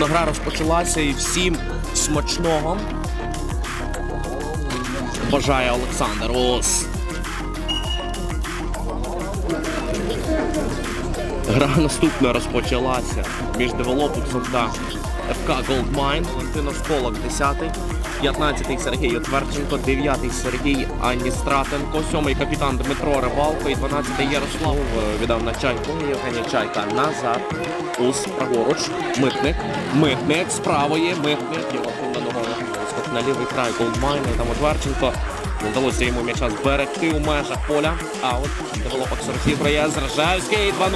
Наступна гра розпочалася і всім смачного. Бажає Олександр Ос. Гра наступна розпочалася між девелопексом та ФК Goldmine. Валентина Сколок 10-й, 15-й Сергій Отверченко, 9-й Сергій Аністратенко, 7-й капітан Дмитро Рибалко і 12-й Ярослав е, віддав на чайку. Євгеній Чайка назад. Ус праворуч. Митник. Митник з правої. Митник. На ногою. Скок на лівий край Goldmine. І там Отверченко. Не вдалося йому м'яча зберегти у межах поля. Аут. Девелопекс розіграє. Зражевський 2-0.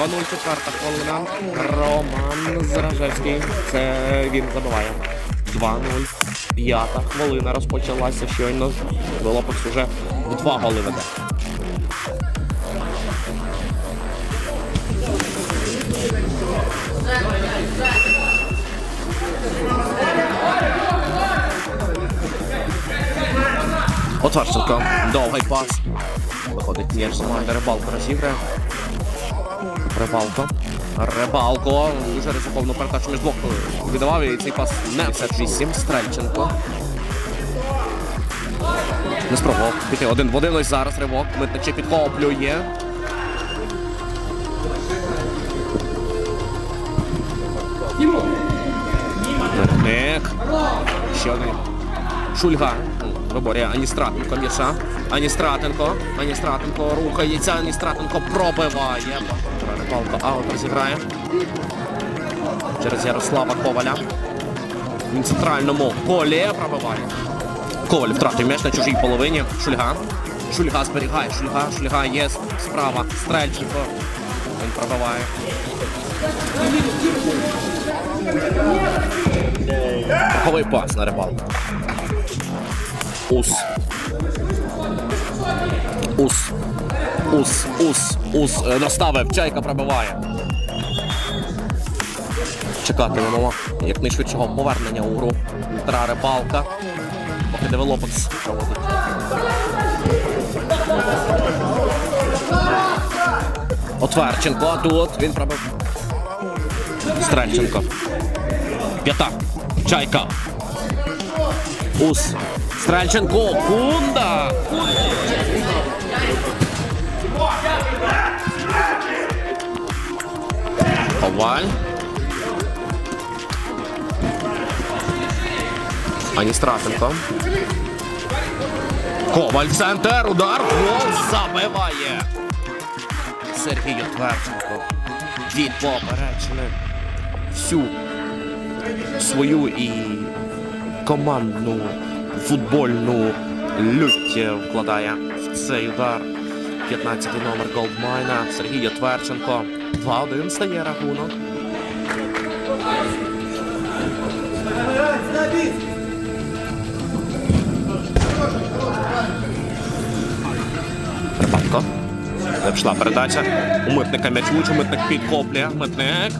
2-0 четверта хвилина. Роман Зражевський. Це він забиває. 2-0. П'ята хвилина розпочалася щойно. Велопекс уже в два голи веде. Отварченко. Довгий пас. Виходить команди Рибалко розіграє. Рибалко. Рибалко. Дуже ризиковну передачу між двох віддавав і цей пас не 58. Стрельченко. Не спробував піти один в один. Ось зараз ривок. Митник ще підхоплює. Митник. Ще один. Шульга. Виборює Аністратенко м'яша. Аністратенко. Аністратенко рухається. Аністратенко пробиває. Рибалко аут розіграє. Через Ярослава Коваля. В центральному колі пробиває. Коваль втратив м'яч на чужій половині. Шульга. Шульга зберігає. Шульга. Шульга є справа. Стрельченко. Він пробиває. Верховий пас на рибалку. Ус. Ус. Ус. Ус. Ус. Е, Наставив. Чайка пробиває. Чекатимемо якнайшвидшого повернення у гру Дмитра Рибалка. Поки девелопекс проводить. Отверченко тут. Він пробив. Стрельченко. П'ята. Чайка. Ус. Стрельченко. Кунда. Коваль. Аністратенко. Коваль центр. Удар. Гол забиває. Сергій Отверченко. Від поперечини. Всю свою і командну футбольну лють вкладає в цей удар. 15-й номер Голдмайна Сергій Отверченко. 2-1 стає рахунок. Рибалко. Не пішла передача. У митника м'яч влучив, митник підхоплює. Митник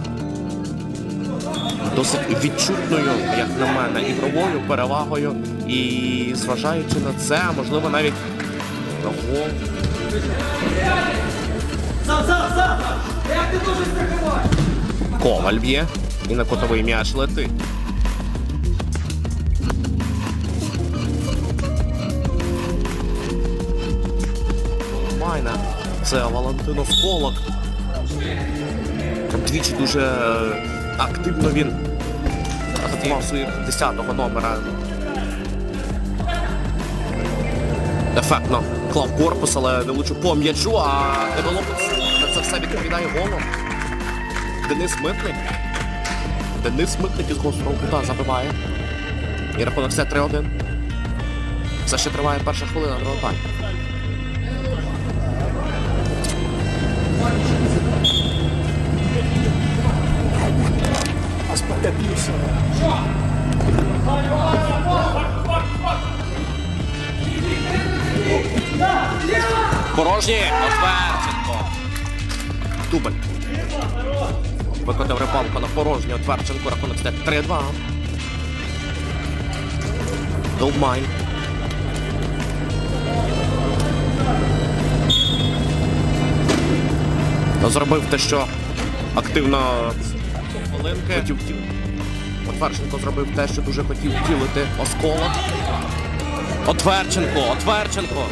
досить відчутною, як на мене, ігровою перевагою. І зважаючи на це, можливо, навіть на гол. Коваль б'є і на котовий м'яч летить. Майна. Це Валентино Сколок. Двічі дуже е, активно він атакував своїх 10-го номера. Ефектно клав корпус, але не влучив по м'ячу, а девелопець на це все відповідає голом. Денис Митник. Денис Митник із гострого кута забиває. І рахунок все 3-1. Це ще триває перша хвилина другого тайму. Порожні. Отверченко. Дубль. Викотив рибалку на порожню. Тверченко рахунок стає 3-2. Голдмайн. Зробив те, що активно хвилинки. Хотів Отверченко зробив те, що дуже хотів втілити осколок. Отверченко, Отверченко.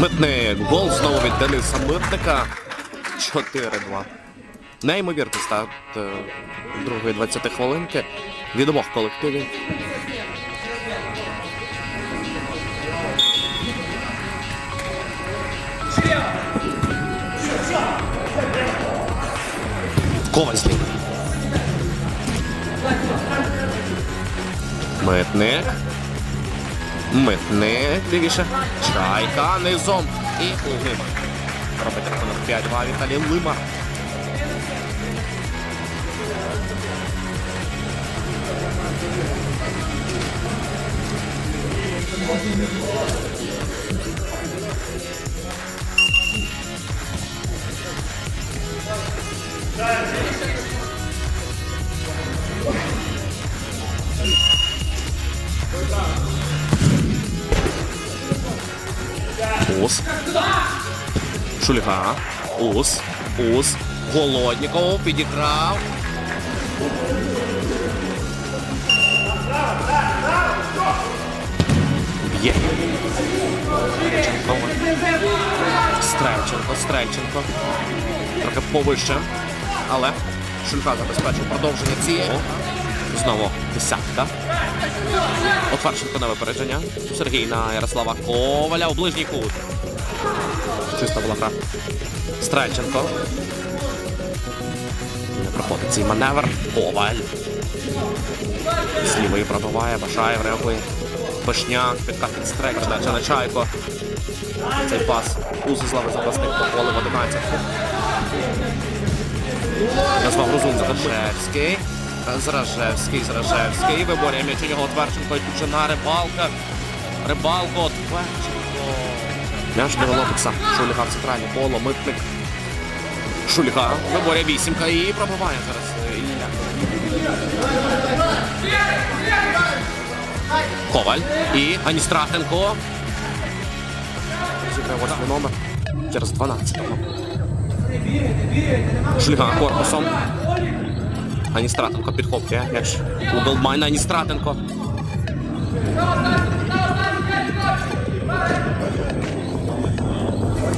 Митник. Гол знову від Дениса Митника. 4-2. Неймовірний старт е, другої 20 хвилинки від обох колективів. Ковальський. Митник. Митник, дивіше. Чайка низом. І Лима. Робить рахунок 5-2 Віталій Лима. Ус. Шульга. Ус. Ус. Голодніков підіграв. Є. Стрельченко, Стрельченко. Трохи повище. Але Шульга забезпечив продовження цієї. Знову десятка. Отварченко на випередження. Сергій на Ярослава Коваля у ближній кут. Чиста була гра. Стрельченко. Не проходить цей маневр. Коваль. З лівої пробиває, Башаєв реагує. Пишняк, підкатить стрек, передача на чайко. Цей пас. Узислави запасник поголив 11. Назвав Розун Зражевський. Зражевський, Зражевський. Виборює м'яч у нього Тверченко і тут же на рибалка. Рибалко, Тверченко. М'яч не волопиться. Шульга в центральне поло, митник. Шульга виборює вісімка і пробиває зараз е. Коваль і Аністратенко. Зіграє восьмий номер через 12-го. Шульга корпусом. Аністратенко підхоплює м'яч у Голдмайна Аністратенко.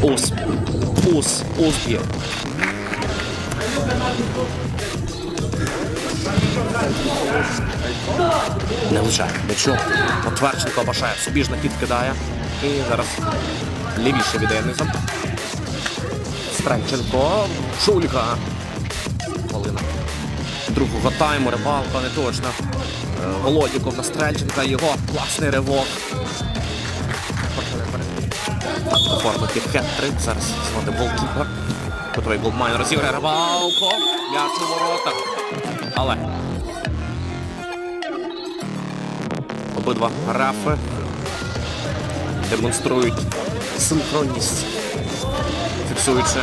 Ус. Ус. Ус б'є. Не влучає. Нічого. Отверченко башає. Собі ж на кидає. І зараз лівіше віддає низом. Стрельченко. Шульга. Хвилина. Другого тайму рибалка не точно. Е, Володіков на Стрельченка. Його класний ривок. Оформити хет-трик. Зараз звати голкіпер. Котрий голдмайн розіграє рибалко. М'яч у воротах. Але обидва графи демонструють синхронність, фіксуючи